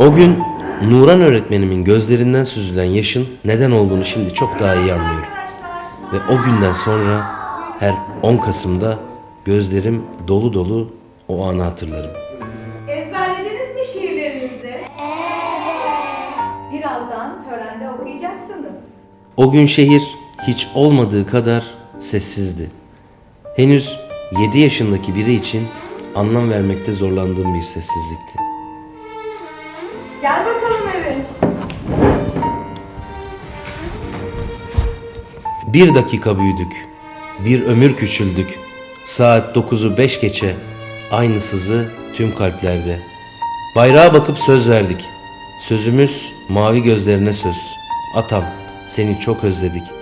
O gün Nuran öğretmenimin gözlerinden süzülen yaşın neden olduğunu şimdi çok daha iyi anlıyorum. Ve o günden sonra her 10 Kasım'da gözlerim dolu dolu o anı hatırlarım. Ezberlediniz mi şiirlerinizi? Birazdan törende okuyacaksınız. O gün şehir hiç olmadığı kadar sessizdi. Henüz 7 yaşındaki biri için anlam vermekte zorlandığım bir sessizlikti. Gel bakalım Övünç. Bir dakika büyüdük, bir ömür küçüldük. Saat 9'u 5 geçe, aynı sızı tüm kalplerde. Bayrağa bakıp söz verdik. Sözümüz mavi gözlerine söz. Atam, seni çok özledik.